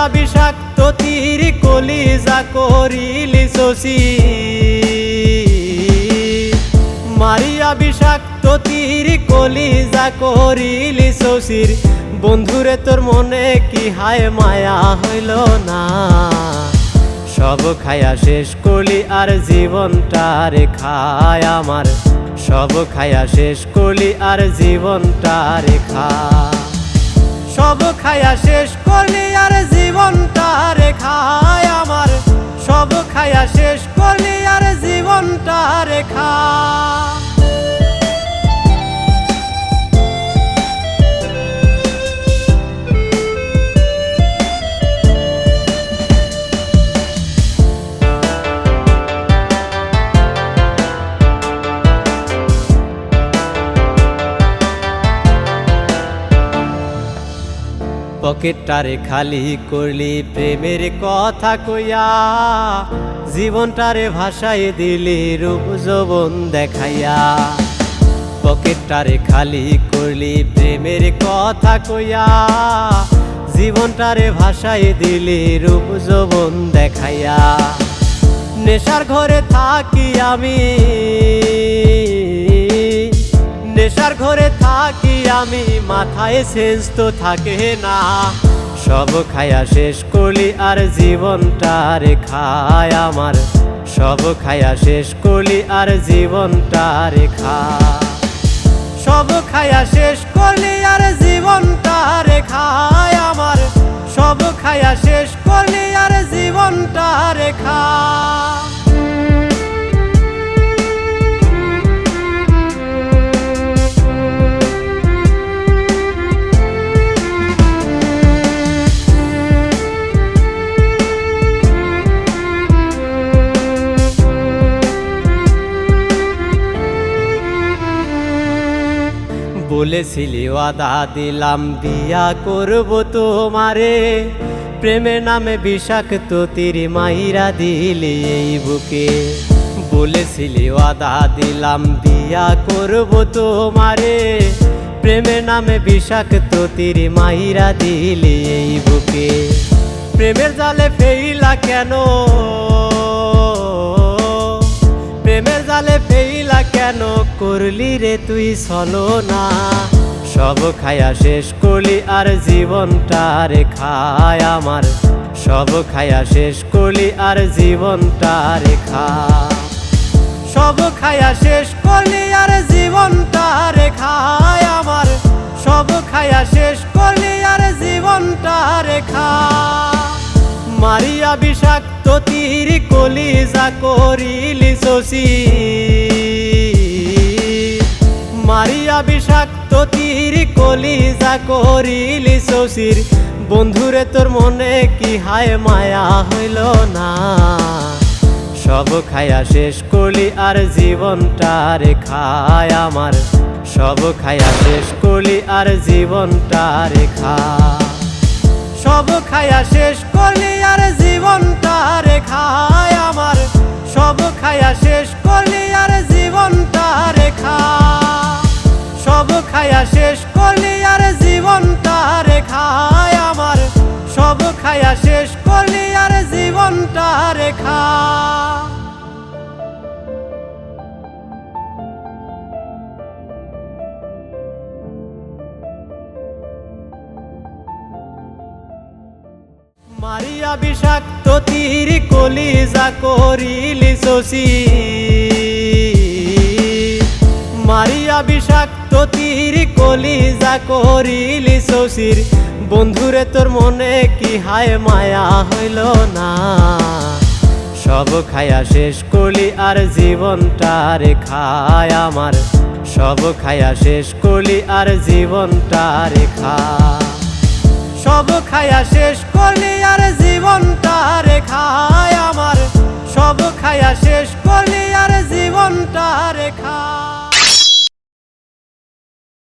মারিয়া বিষাক্ত তীর কলিজা করিলি শশী। মারিয়া বিষাক্ত তীর কলিজা করিলি শশীর। বন্ধুরে, তোর মনে কি হায় মায়া হইল না? সব খায়া শেষ করলি আর জীবনটা রে খায় আমার। সব খায়া শেষ করলি আর জীবনটা রে খা সব খায়া শেষ করলি আর জীবনটা রে খায় আমার। সব খায়া শেষ করলি আর জীবনটা রে খা পকেটটারে খালি করলি, প্রেমের কথা কইয়া। জীবনটারে ভাষায় দিলি, রূপ যৌবন দেখাইয়া। পকেটটারে খালি করলি, প্রেমের কথা কইয়া। জীবনটারে ভাষায় দিলি, রূপ যৌবন দেখাইয়া। নেশার ঘরে থাকি আমি। আমি মাথায় সেন্স তো থাকে না। সব খায়া শেষ করলি আর জীবনটা রে খায় আমার। সব খায়া শেষ করলি আর জীবনটা রে খা সব খায়া শেষ করলি বলেছিলি, ওয়াদা দিলাম, বিয়া করব তোমারে। প্রেমের নামে বিষাক্ত তিরি মাইরা দিলি এই বুকে। বলেছিলি, ওয়াদা দিলাম, বিয়া করব তোমারে। প্রেমের নামে বিষাক্ত তিরি মাইরা দিলি এই বুকে। প্রেমের জালে ফেইলা কেন? প্রেমের জালে ফেইলা কেন? করলি রে তুই চলো না সব খায়া শেষ করলি আর জীবনটা রে খায় আমার। সব খায়া শেষ করলি আর জীবনটা রে খা। সব খায়া শেষ করলি আর জীবনটা রে খায় আমার। সব খায়া শেষ করলি আর জীবনটা রে খা। মারিয়া বিষাক্ত তীর কলিজা করিলি শশী। মারিয়া বিষাক্ত তীর, কলিজা করিলি শশীর বন্ধুরে, তোর মনে কি হায় মায়া হইল না? সব খায়া শেষ করলি আর জীবনটা রে খায় আমার। সব খায়া শেষ করলি আর জীবনটা রে খা। সব খায়া শেষ করলি আর জীবনটা রে খায় আমার। জীবনটা রে খা মারিয়া বিষাক্ত তীর কলিজা করিলি শশী। মারিয়া বিষাক্ত তীর কলিজা করিলি শশীর। বন্ধুরে তোর মনে কি হায় মায়া হইল না? সব খায়া শেষ করলি আর জীবনটা রে খায় আমার। সব খায়া শেষ করলি আর জীবনটা রে খা সব খায়া শেষ করলি আর